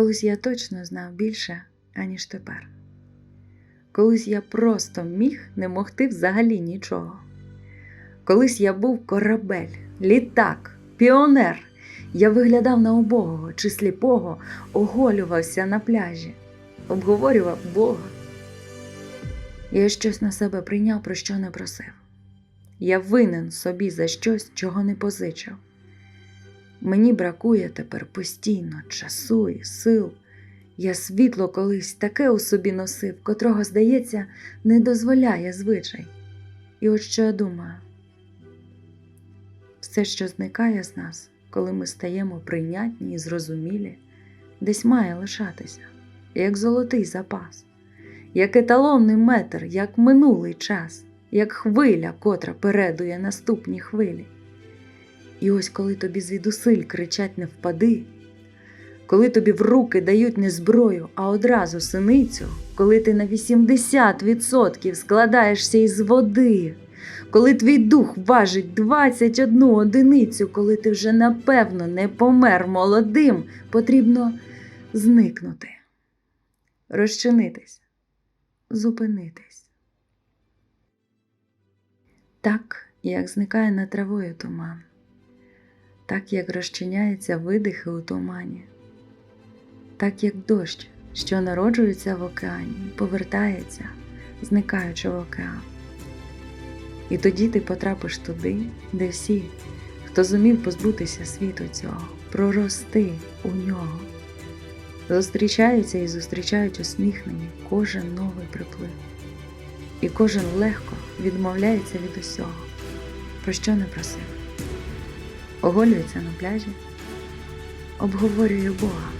Колись я точно знав більше, аніж тепер. Колись я просто міг не могти взагалі нічого. Колись я був корабель, літак, піонер. Я виглядав на убогого чи сліпого, оголювався на пляжі, обговорював Бога. Я щось на себе прийняв, про що не просив. Я винен собі за щось, чого не позичив. Мені бракує тепер постійно часу і сил. Я світло колись таке у собі носив, котрого, здається, не дозволяє звичай. І от що я думаю: все, що зникає з нас, коли ми стаємо прийнятні і зрозумілі, десь має лишатися, як золотий запас, як еталонний метр, як минулий час, як хвиля, котра передує наступні хвилі. І ось коли тобі звідусиль кричать не впади, коли тобі в руки дають не зброю, а одразу синицю, коли ти на 80% складаєшся із води, коли твій дух важить 21 одиницю, коли ти вже напевно не помер молодим, потрібно зникнути, розчинитись, зупинитись. Так, як зникає над травою туман, так як розчиняються видихи у тумані, так як дощ, що народжується в океані, повертається, зникаючи в океан. І тоді ти потрапиш туди, де всі, хто зумів позбутися світу цього, прорости у нього, зустрічаються і зустрічають усміхнені кожен новий приплив. І кожен легко відмовляється від усього, про що не просив оголюється на пляжі, обговорює Бога.